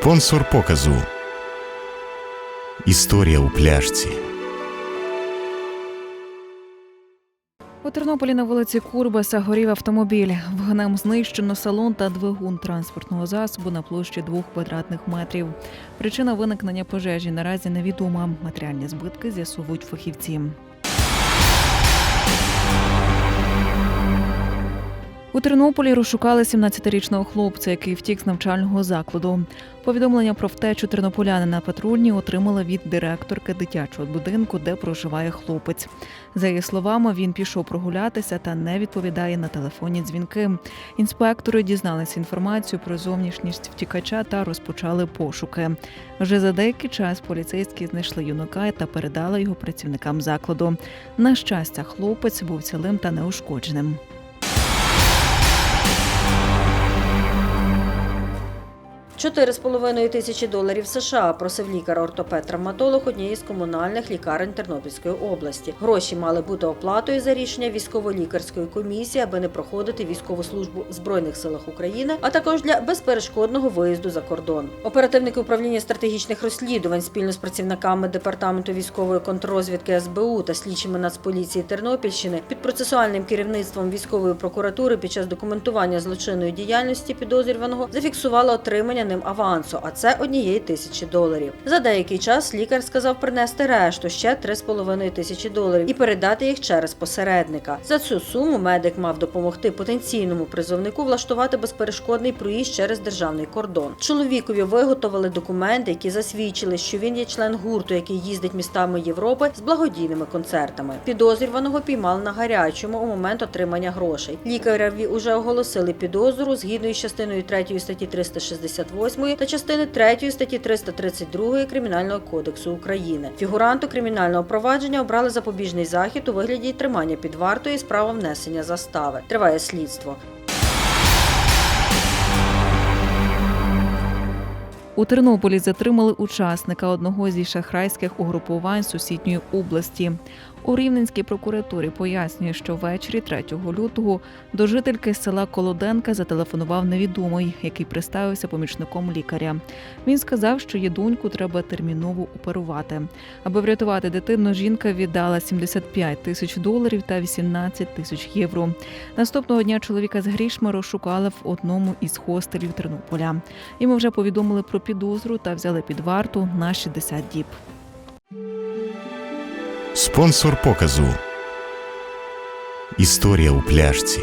Спонсор показу. Історія у пляшці. У Тернополі на вулиці Курбаса горів автомобіль. Вогнем знищено салон та двигун транспортного засобу на площі двох квадратних метрів. Причина виникнення пожежі наразі невідома. Матеріальні збитки з'ясовують фахівці. У Тернополі розшукали 17-річного хлопця, який втік з навчального закладу. Повідомлення про втечу тернополянина патрульні отримала від директорки дитячого будинку, де проживає хлопець. За її словами, він пішов прогулятися та не відповідає на телефонні дзвінки. Інспектори дізналися інформацію про зовнішність втікача та розпочали пошуки. Вже за деякий час поліцейські знайшли юнака та передали його працівникам закладу. На щастя, хлопець був цілим та неушкодженим. Чотири з половиною тисячі доларів США просив лікар-ортопед-травматолог однієї з комунальних лікарень Тернопільської області. Гроші мали бути оплатою за рішення військово-лікарської комісії, аби не проходити військову службу в збройних силах України, а також для безперешкодного виїзду за кордон. Оперативники управління стратегічних розслідувань спільно з працівниками департаменту військової контррозвідки СБУ та слідчими Нацполіції Тернопільщини під процесуальним керівництвом військової прокуратури під час документування злочинної діяльності підозрюваного зафіксували отримання ним авансу, а це однієї тисячі доларів. За деякий час лікар сказав принести решту ще 3,5 тисячі доларів і передати їх через посередника. За цю суму медик мав допомогти потенційному призовнику влаштувати безперешкодний проїзд через державний кордон. Чоловікові виготовили документи, які засвідчили, що він є член гурту, який їздить містами Європи з благодійними концертами. Підозрюваного піймали на гарячому у момент отримання грошей. Лікареві уже оголосили підозру згідно із частиною 3 статті 368 та частини 3 статті 332 Кримінального кодексу України. Фігуранту кримінального провадження обрали запобіжний захід у вигляді тримання під вартою і справа внесення застави. Триває слідство. У Тернополі затримали учасника одного зі шахрайських угрупувань сусідньої області. У Рівненській прокуратурі пояснює, що ввечері 3 лютого до жительки села Колоденка зателефонував невідомий, який представився помічником лікаря. Він сказав, що її доньку треба терміново оперувати. Аби врятувати дитину, жінка віддала 75 тисяч доларів та 18 тисяч євро. Наступного дня чоловіка з грішми розшукали в одному із хостелів Тернополя. Йому вже повідомили про підозру та взяли під варту на 60 діб. Спонсор показу. Історія у пляшці.